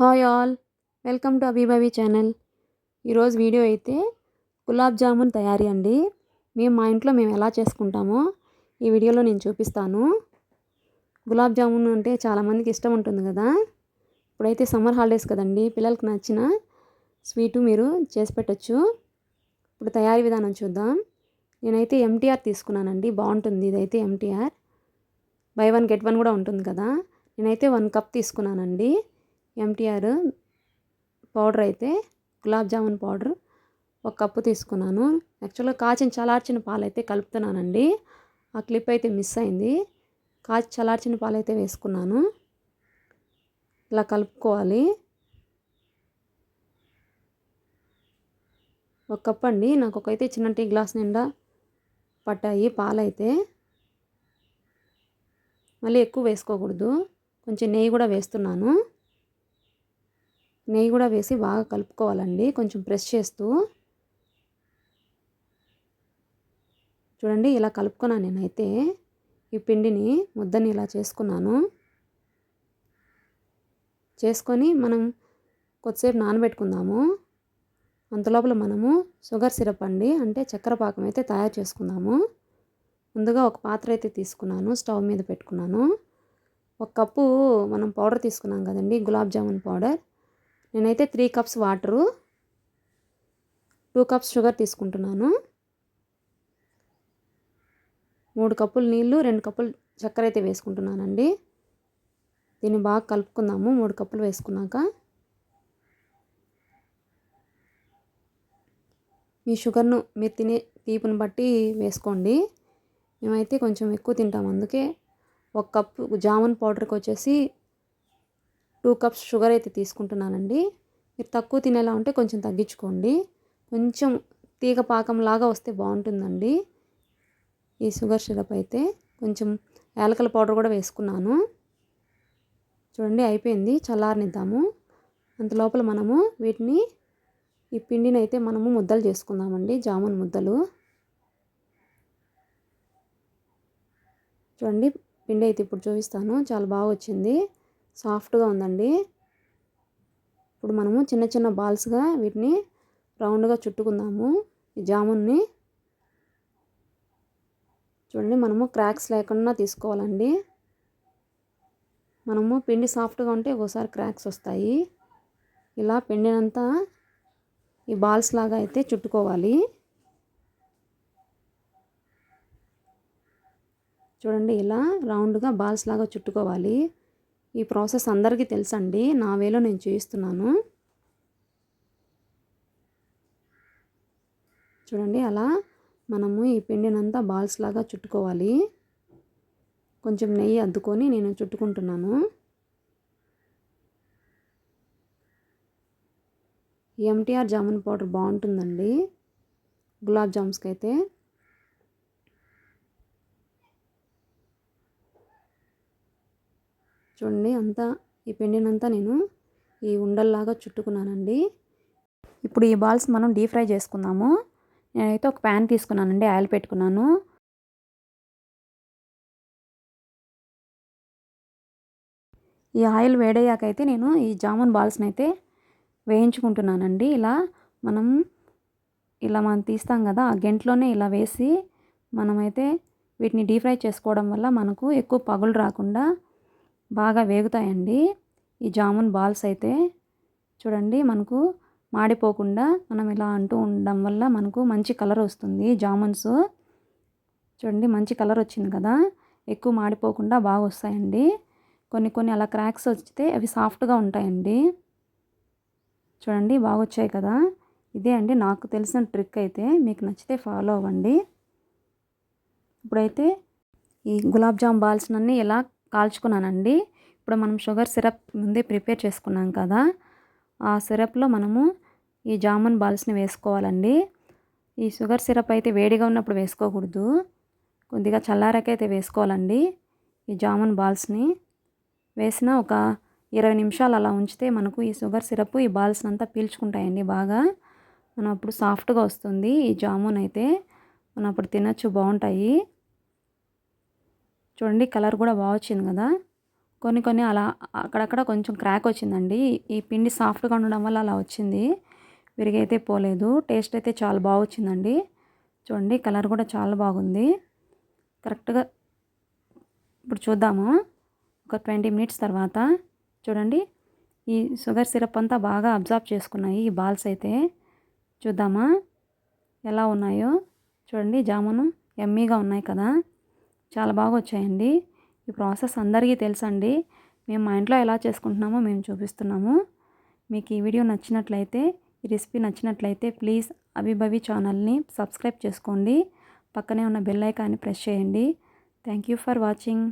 Hi all welcome to Abhibhavi channel. ఈరోజు video అయితే గులాబ్ జామున్ తయారీ అండి. మేము మా ఇంట్లో మేము ఎలా చేసుకుంటామో ఈ వీడియోలో నేను చూపిస్తాను. గులాబ్ జామున్ అంటే చాలామందికి ఇష్టం ఉంటుంది కదా. ఇప్పుడైతే సమ్మర్ హాలిడేస్ కదండి పిల్లలకి నచ్చిన స్వీటు మీరు చేసి పెట్టచ్చు. ఇప్పుడు తయారీ విధానం చూద్దాం. నేనైతే ఎంటీఆర్ తీసుకున్నానండి బాగుంటుంది. ఇదైతే MTR buy one get one కూడా ఉంటుంది కదా. నేనైతే వన్ కప్ తీసుకున్నానండి. ఎంటీఆర్ పౌడర్ అయితే గులాబ్ జామున్ పౌడర్ ఒక కప్పు తీసుకున్నాను. యాక్చువల్గా కాచిన చలార్చిన పాలు అయితే కలుపుతున్నానండి. ఆ క్లిప్ అయితే మిస్ అయింది. కాచి చలార్చిన పాలు అయితే వేసుకున్నాను. ఇలా కలుపుకోవాలి. ఒక కప్ అండి. నాకు ఒకైతే చిన్న టీ గ్లాస్ నిండా పట్టాయి పాలైతే. మళ్ళీ ఎక్కువ వేసుకోకూడదు. కొంచెం నెయ్యి కూడా వేస్తున్నాను. నెయ్యి కూడా వేసి బాగా కలుపుకోవాలండి. కొంచెం ప్రెస్ చేస్తూ. చూడండి ఇలా కలుపుకున్నాను నేనైతే. ఈ పిండిని ముద్దని ఇలా చేసుకున్నాను. చేసుకొని మనం కొద్దిసేపు నానబెట్టుకుందాము. అంతలోపల మనము షుగర్ సిరప్ అండి అంటే చక్కెర పాకం అయితే తయారు చేసుకుందాము. ముందుగా ఒక పాత్ర అయితే తీసుకున్నాను స్టవ్ మీద పెట్టుకున్నాను. ఒక కప్పు మనం పౌడర్ తీసుకున్నాం కదండి గులాబ్ జామున్ పౌడర్. నేనైతే three cups water two cups sugar తీసుకుంటున్నాను. మూడు కప్పులు నీళ్ళు రెండు కప్పులు చక్కెర అయితే వేసుకుంటున్నానండి. దీన్ని బాగా కలుపుకుందాము మూడు కప్పులు వేసుకున్నాక. మీ షుగర్ను మీరు తినే తీపుని బట్టి వేసుకోండి. మేమైతే కొంచెం ఎక్కువ తింటాం అందుకే ఒక కప్పు జామున్ పౌడర్కి వచ్చేసి టూ కప్స్ షుగర్ అయితే తీసుకుంటున్నానండి. మీరు తక్కువ తినేలా ఉంటే కొంచెం తగ్గించుకోండి. కొంచెం తీగ పాకంలాగా వస్తే బాగుంటుందండి. ఈ షుగర్ సిరప్ అయితే కొంచెం యాలకల పౌడర్ కూడా వేసుకున్నాను. చూడండి అయిపోయింది చల్లారనిద్దాము. అంత లోపల మనము వీటిని ఈ పిండిని అయితే మనము ముద్దలు చేసుకుందామండి జామున్ ముద్దలు. చూడండి పిండి అయితే ఇప్పుడు చూపిస్తాను. చాలా బాగా వచ్చింది సాఫ్ట్గా ఉందండి. ఇప్పుడు మనము చిన్న చిన్న బాల్స్గా వీటిని రౌండ్గా చుట్టుకుందాము. ఈ జామున్ని చూడండి మనము క్రాక్స్ లేకుండా తీసుకోవాలండి. మనము పిండి సాఫ్ట్గా ఉంటే ఒకసారి క్రాక్స్ వస్తాయి. ఇలా పిండినంతా ఈ బాల్స్ లాగా అయితే చుట్టుకోవాలి. చూడండి ఇలా రౌండ్గా బాల్స్ లాగా చుట్టుకోవాలి. ఈ ప్రాసెస్ అందరికీ తెలుసండి. నా వేలో నేను చేయిస్తున్నాను. చూడండి అలా మనము ఈ పిండినంతా బాల్స్ లాగా చుట్టుకోవాలి. కొంచెం నెయ్యి అద్దుకొని నేను చుట్టుకుంటున్నాను. ఎంటీఆర్ జామున్ పౌడర్ బాగుంటుందండి. గులాబ్ జామ్స్కి అయితే చూడండి అంతా ఈ పిండినంతా నేను ఈ ఉండల్లాగా చుట్టుకున్నానండి. ఇప్పుడు ఈ బాల్స్ మనం డీప్ ఫ్రై చేసుకుందాము. నేనైతే ఒక ప్యాన్ తీసుకున్నానండి ఆయిల్ పెట్టుకున్నాను. ఈ ఆయిల్ వేడయ్యాక అయితే నేను ఈ జామున్ బాల్స్ని అయితే వేయించుకుంటున్నానండి. ఇలా మనం ఇలా మనం తీస్తాం కదా ఆ గెంట్లోనే ఇలా వేసి మనమైతే వీటిని డీప్ ఫ్రై చేసుకోవడం వల్ల మనకు ఎక్కువ పగులు రాకుండా బాగా వేగుతాయండి. ఈ జామున్ బాల్స్ అయితే చూడండి మనకు మాడిపోకుండా మనం ఇలా అంటూ ఉండడం వల్ల మనకు మంచి కలర్ వస్తుంది. జామున్స్ చూడండి మంచి కలర్ వచ్చింది కదా. ఎక్కువ మాడిపోకుండా బాగా వస్తాయండి. కొన్ని కొన్ని అలా క్రాక్స్ వస్తే అవి సాఫ్ట్గా ఉంటాయండి. చూడండి బాగా వచ్చాయి కదా. ఇదే అండి నాకు తెలిసిన ట్రిక్ అయితే. మీకు నచ్చితే ఫాలో అవ్వండి. ఇప్పుడైతే ఈ గులాబ్ జామ్ బాల్స్నన్నీ ఎలా కాల్చుకున్నానండి. ఇప్పుడు మనం షుగర్ సిరప్ ముందే ప్రిపేర్ చేసుకున్నాం కదా ఆ సిరప్లో మనము ఈ జామున్ బాల్స్ని వేసుకోవాలండి. ఈ షుగర్ సిరప్ అయితే వేడిగా ఉన్నప్పుడు వేసుకోకూడదు. కొద్దిగా చల్లారకైతే వేసుకోవాలండి. ఈ జామున్ బాల్స్ని వేసిన ఒక ఇరవై నిమిషాలు అలా ఉంచితే మనకు ఈ షుగర్ సిరప్ ఈ బాల్స్ అంతా పీల్చుకుంటాయండి బాగా. మనం అప్పుడు సాఫ్ట్గా వస్తుంది ఈ జామున్ అయితే. మనం అప్పుడు తినచ్చు బాగుంటాయి. చూడండి కలర్ కూడా బాగా వచ్చింది కదా. కొన్ని కొన్ని అలా అక్కడక్కడ కొంచెం క్రాక్ వచ్చిందండి. ఈ పిండి సాఫ్ట్గా ఉండడం వల్ల అలా వచ్చింది. విరిగైతే పోలేదు. టేస్ట్ అయితే చాలా బాగా వచ్చిందండి. చూడండి కలర్ కూడా చాలా బాగుంది. కరెక్ట్గా ఇప్పుడు చూద్దాము. ఒక ట్వంటీ మినిట్స్ తర్వాత చూడండి. ఈ షుగర్ సిరప్ అంతా బాగా అబ్జార్బ్ చేసుకున్నాయి ఈ బాల్స్ అయితే. చూద్దామా? ఎలా ఉన్నాయో? చూడండి జామును ఎమ్మీగా ఉన్నాయి కదా. చాలా బాగా వచ్చాయండి. ఈ ప్రాసెస్ అందరికీ తెలుసండి. మేము మా ఇంట్లో ఎలా చేసుకుంటున్నామో మేము చూపిస్తున్నాము. మీకు ఈ వీడియో నచ్చినట్లయితే ఈ రెసిపీ నచ్చినట్లయితే ప్లీజ్ అభిభవి ఛానల్ని సబ్స్క్రైబ్ చేసుకోండి. పక్కనే ఉన్న బెల్ ఐకాన్ని ప్రెస్ చేయండి. Thank you for watching.